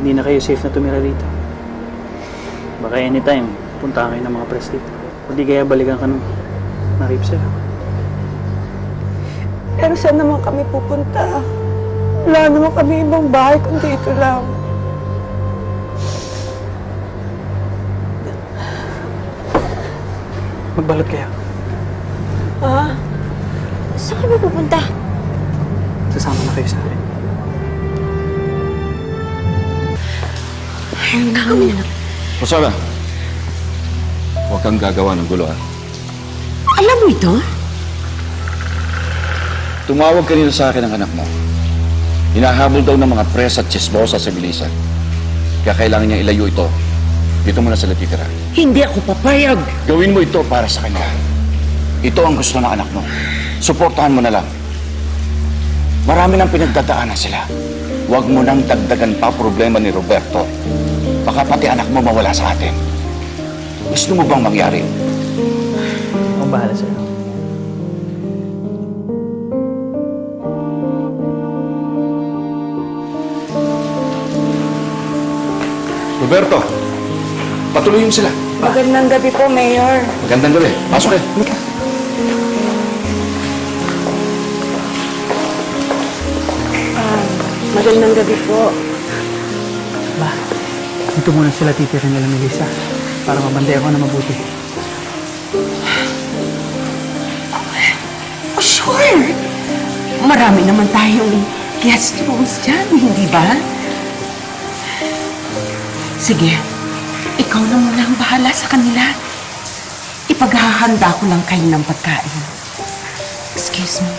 Hindi na kayo safe na tumira rito. Baka anytime, punta kayo ng mga press dito. Hindi kaya balikan ka nung na-rape sa'yo. Pero saan naman kami pupunta? Wala naman kami ibang bahay kundi ito lang. Magbalot kayo. Ha? Saan kami pupunta? Sasama na kayo sa akin. Ang gagawin na. Rosana, huwag kang gagawa ng gulo, ha? Alam mo ito? Tumawag kanina sa akin ang anak mo. Hinahabol daw ng mga pres at chismosa sa bilisan. Kaya kailangan niya ilayo ito. Dito muna sila titira. Hindi ako papayag. Gawin mo ito para sa kanya. Ito ang gusto ng anak mo. Suportahan mo na lang. Marami nang pinagdadaanan sila. Huwag mo nang dagdagan pa problema ni Roberto. Baka pati anak mo mawala sa atin. Gusto mo bang mangyari? Ako bahala sa'yo. Roberto, patuloy sila. Magandang gabi po, Mayor. Magandang gabi. Pasok eh. Magandang gabi po. Ba, dito muna sila titira nila ni Lisa. Para mabantay ako na mabuti. Oh, sure. Marami naman tayong guest rooms dyan, hindi ba? Sige, ikaw na muna ang bahala sa kanila. Ipaghahanda ko lang kayo ng pagkain. Excuse me.